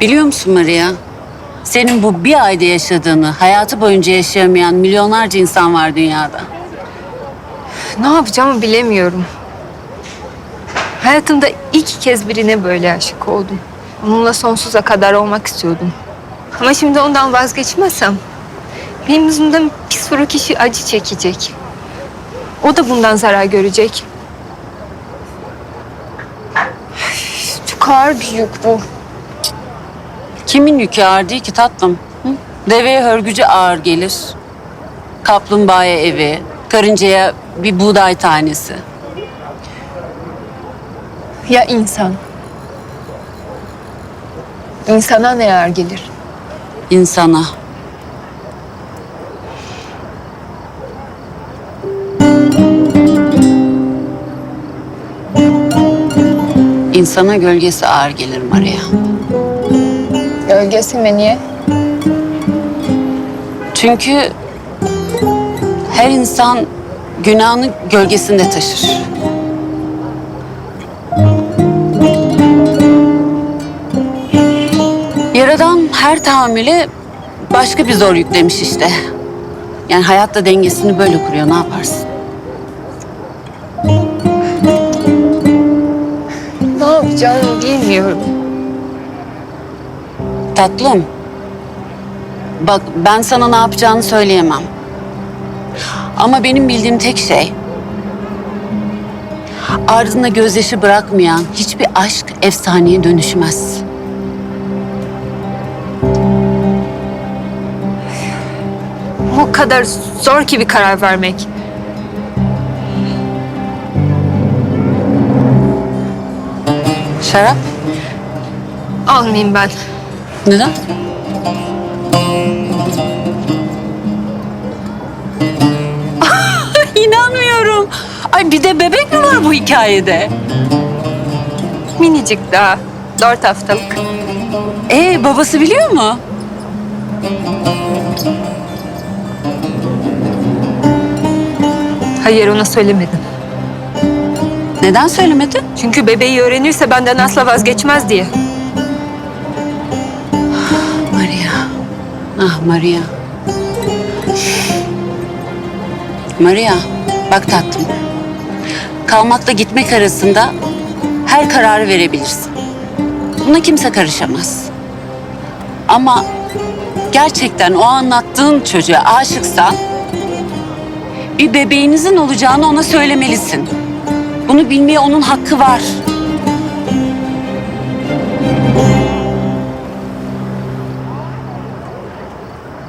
Biliyor musun Maria? Senin bu bir ayda yaşadığını hayatı boyunca yaşayamayan milyonlarca insan var dünyada. Ne yapacağımı bilemiyorum. Hayatımda ilk kez birine böyle aşık oldum. Onunla sonsuza kadar olmak istiyordum. Ama şimdi ondan vazgeçmezsem benim yüzümden bir sürü kişi acı çekecek. O da bundan zarar görecek. Çok ağır bir yük bu. Kimin yükü ağır değil ki tatlım? Hı? Deveye hörgücü ağır gelir. Kaplumbağaya evi, karıncaya bir buğday tanesi. Ya insan? İnsana ne ağır gelir? insana. İnsana gölgesi ağır gelir Maria. Gölgesi mi niye? Çünkü her insan günahını gölgesinde taşır. Yaradan her tahammüle başka bir zor yüklemiş işte. Yani hayatta dengesini böyle kuruyor. Ne yaparsın? Ne yapacağımı bilmiyorum. Tatlım. Bak ben sana ne yapacağını söyleyemem. Ama benim bildiğim tek şey... ...ardında gözyaşı bırakmayan hiçbir aşk efsaneye dönüşmez. O kadar zor ki bir karar vermek. Şarap? Almayayım ben. Neden? İnanmıyorum. Ay bir de bebek mi var bu hikayede? Minicik daha. Dört haftalık. Ee babası biliyor mu? Hayır ona söylemedim. Neden söylemedin? Çünkü bebeği öğrenirse benden asla vazgeçmez diye. Ah Maria. Maria, bak tatlım. Kalmakla gitmek arasında her kararı verebilirsin. Buna kimse karışamaz. Ama gerçekten o anlattığın çocuğa aşıksan bir bebeğinizin olacağını ona söylemelisin. Bunu bilmeye onun hakkı var.